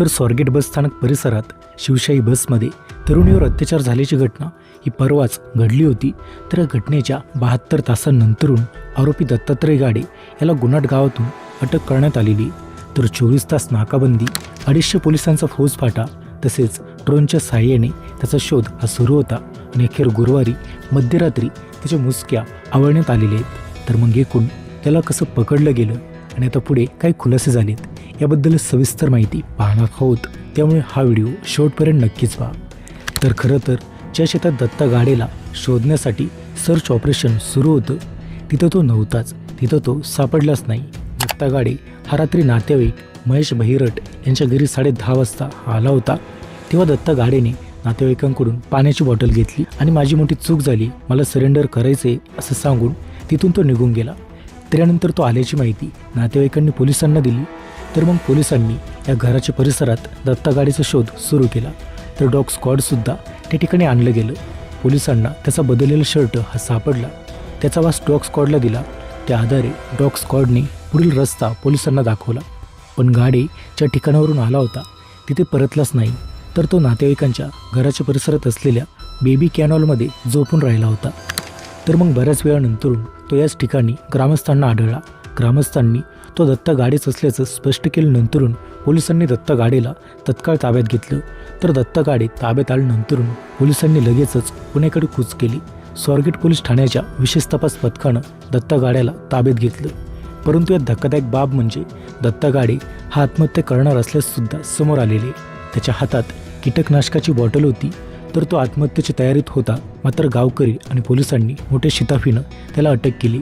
तर स्वारगेट बस स्थानक परिसरात शिवशाही बसमध्ये तरुणीवर अत्याचार झाल्याची घटना ही परवाच घडली होती. तर या घटनेच्या बहात्तर तासांनंतरून आरोपी दत्तात्रय गाडे याला गुन्हाट गावातून अटक करण्यात आलेली. तर चोवीस तास नाकाबंदी अडीचशे पोलिसांचा फौजफाटा तसेच ड्रोनच्या साह्याने त्याचा शोध हा सुरू होता आणि अखेर गुरुवारी मध्यरात्री त्याच्या मुसक्या आवळण्यात आलेल्या आहेत. तर मग एकूण त्याला कसं पकडलं गेलं आणि आता पुढे काही खुलासे झालेत? याबद्दल सविस्तर माहिती पाहणार आहोत. त्यामुळे हा व्हिडिओ शेवटपर्यंत नक्कीच पहा. तर खरं तर ज्या शेतात दत्ता गाडेला शोधण्यासाठी सर्च ऑपरेशन सुरू होतं तिथं तो नव्हताच. तिथं तो सापडलाच नाही. दत्ता गाडे हा रात्री नातेवाईक महेश बहिरट यांच्या घरी साडे दहा वाजता आला होता. तेव्हा दत्ता गाडेने नातेवाईकांकडून पाण्याची बॉटल घेतली आणि माझी मोठी चूक झाली. मला सरेंडर करायचे असं सांगून तिथून तो निघून गेला. त्यानंतर तो आल्याची माहिती नातेवाईकांनी पोलिसांना दिली. तर मग पोलिसांनी या घराच्या परिसरात दत्तागाडीचा शोध सुरू केला. तर डॉग स्क्वॉडसुद्धा त्या ठिकाणी आणलं गेलं. पोलिसांना त्याचा बदललेला शर्ट हा सापडला. त्याचा वास डॉग स्क्वॉडला दिला. त्या आधारे डॉग स्क्वॉडने पुढील रस्ता पोलिसांना दाखवला. पण गाडी ज्या ठिकाणावरून आला होता तिथे परतलाच नाही. तर तो नातेवाईकांच्या घराच्या परिसरात असलेल्या बेबी कॅनॉलमध्ये झोपून राहिला होता. तर मग बऱ्याच वेळानंतरून तो याच ठिकाणी ग्रामस्थांना आढळला. ग्रामस्थांनी तो दत्ता गाडीच असल्याचं स्पष्ट केल्यानंतरून पोलिसांनी दत्ता गाडीला तत्काळ ताब्यात घेतलं. तर दत्ता गाडी ताब्यात आल्यानंतरून पोलिसांनी लगेचच पुण्याकडे कूच केली. स्वारगेट पोलीस ठाण्याच्या विशेष तपास पथकानं दत्ता गाड्याला ताब्यात घेतलं. परंतु या धक्कादायक बाब म्हणजे दत्ता गाडी हा आत्महत्या करणार असल्याससुद्धा समोर आलेले. त्याच्या हातात कीटकनाशकाची बॉटल होती. तर तो आत्महत्येच्या तयारीत होता. मात्र गावकरी आणि पोलिसांनी मोठ्या शिताफीनं त्याला अटक केली.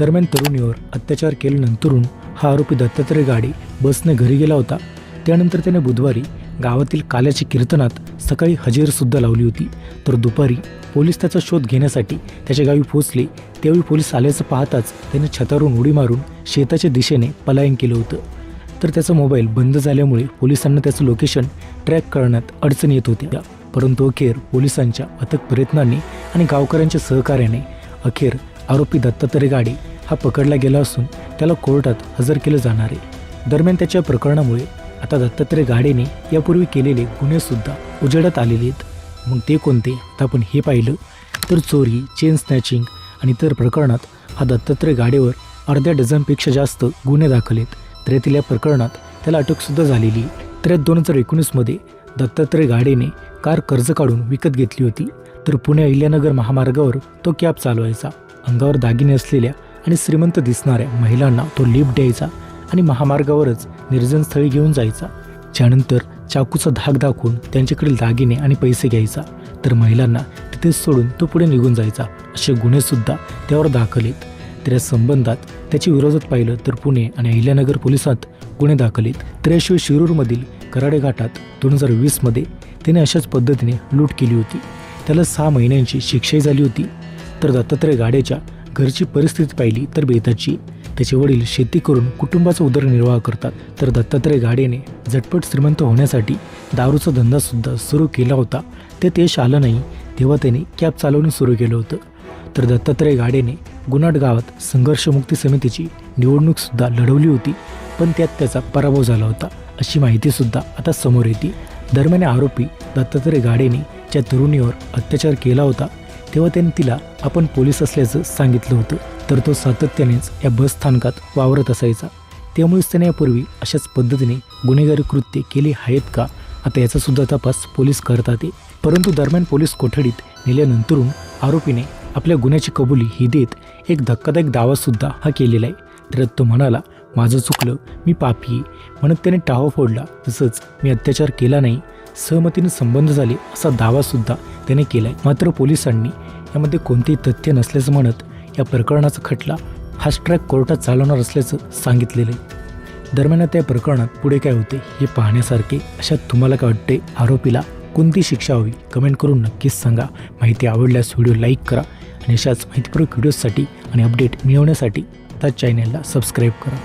दरम्यान तरुणीवर अत्याचार केल्यानंतरून हा आरोपी दत्तात्रय गाडी बसने घरी गेला होता. त्यानंतर त्याने बुधवारी गावातील काल्याच्या कीर्तनात सकाळी हजेरसुद्धा लावली होती. तर दुपारी पोलीस त्याचा शोध घेण्यासाठी त्याच्या गावी पोहोचले. त्यावेळी पोलीस आल्याचं पाहताच त्याने छतावरून उडी मारून शेताच्या दिशेने पलायन केलं होतं. तर त्याचा मोबाईल बंद झाल्यामुळे पोलिसांना त्याचं लोकेशन ट्रॅक करण्यात अडचण येत होती. परंतु अखेर पोलिसांच्या अथक प्रयत्नांनी आणि गावकऱ्यांच्या सहकार्याने अखेर आरोपी दत्तात्रय गाडी हा पकडला गेला असून त्याला कोर्टात हजर केलं जाणार आहे. दरम्यान त्याच्या प्रकरणामुळे आता दत्तात्रय गाडेने यापूर्वी केलेले गुन्हेसुद्धा उजेडात आलेले आहेत. मग ते कोणते? आता आपण हे पाहिलं तर चोरी चेन स्नॅचिंग आणि इतर प्रकरणात हा दत्तात्रय गाडेवर अर्ध्या डझनपेक्षा जास्त गुन्हे दाखल आहेत. तर यातील या प्रकरणात त्याला अटकसुद्धा झालेली तर यात दोन हजार एकोणीसमध्ये दत्तात्रय गाडेने कार कर्ज काढून विकत घेतली होती. तर पुणे अहिल्यानगर महामार्गावर तो कॅब चालवायचा. अंगावर दागिने असलेल्या आणि श्रीमंत दिसणाऱ्या महिलांना तो लिफ्ट द्यायचा आणि महामार्गावरच निर्जन स्थळी घेऊन जायचा. त्यानंतर चाकूचा धाक दाखवून त्यांच्याकडील दागिने आणि पैसे घ्यायचा. तर महिलांना तिथेच सोडून तो पुढे निघून जायचा. असे गुन्हेसुद्धा त्यावर दाखल आहेत तर या संबंधात त्याच्या विरोधात पाहिलं तर पुणे आणि अहिल्यानगर पोलिसात गुन्हे दाखल आहेत तर याशिवाय शिरूरमधील कराडे घाटात दोन हजार वीसमध्ये त्याने अशाच पद्धतीने लूट केली होती. त्याला सहा महिन्यांची शिक्षाही झाली होती. तर दत्तात्रय गाड्याच्या घरची परिस्थिती पाहिली तर बेताची. त्याचे वडील शेती करून कुटुंबाचा उदरनिर्वाह करतात. तर दत्तात्रय गाडेने झटपट श्रीमंत होण्यासाठी दारूचा धंदासुद्धा सुरू केला होता. ते यश आलं नाही तेव्हा त्याने कॅब चालवणे सुरू केलं होतं. तर दत्तात्रय गाडेने गुनाट गावात संघर्षमुक्ती समितीची निवडणूकसुद्धा लढवली होती. पण त्यात त्याचा पराभव झाला होता अशी माहितीसुद्धा आता समोर येते. दरम्यान आरोपी दत्तात्रय गाडेने ज्या तरुणीवर अत्याचार केला होता. तेव्हा त्याने तिला आपण पोलीस असल्याचं सांगितलं होतं. तर तो सातत्यानेच या बस स्थानकात वावरत असायचा. त्यामुळेच त्याने यापूर्वी अशाच पद्धतीने गुन्हेगारी कृत्ये केली आहेत का? आता याचा सुद्धा तपास पोलीस करतात आहे. परंतु दरम्यान पोलीस कोठडीत नेल्यानंतरून आरोपीने आपल्या गुन्ह्याची कबुली ही देत एक धक्कादायक दावासुद्धा हा केलेला आहे. तर तो म्हणाला माझं चुकलं मी पापी म्हणत त्याने टाहो फोडला. तसंच मी अत्याचार केला नाही. सहमतीने संबंध झाले असा दावासुद्धा त्याने केलाय. मात्र पोलिसांनी यामध्ये कोणतेही तथ्य नसल्याचं म्हणत या प्रकरणाचा खटला फास्ट ट्रॅक कोर्टात चालवणार असल्याचं सांगितलेलं आहे. दरम्यान त्या या प्रकरणात पुढे काय होते हे पाहण्यासारखे अशा तुम्हाला काय वाटते? आरोपीला कोणती शिक्षा हवी? कमेंट करून नक्कीच सांगा. माहिती आवडल्यास व्हिडिओ लाईक करा आणि अशाच माहितीपूर्वक व्हिडिओजसाठी आणि अपडेट मिळवण्यासाठी त्या चॅनेलला सबस्क्राईब करा.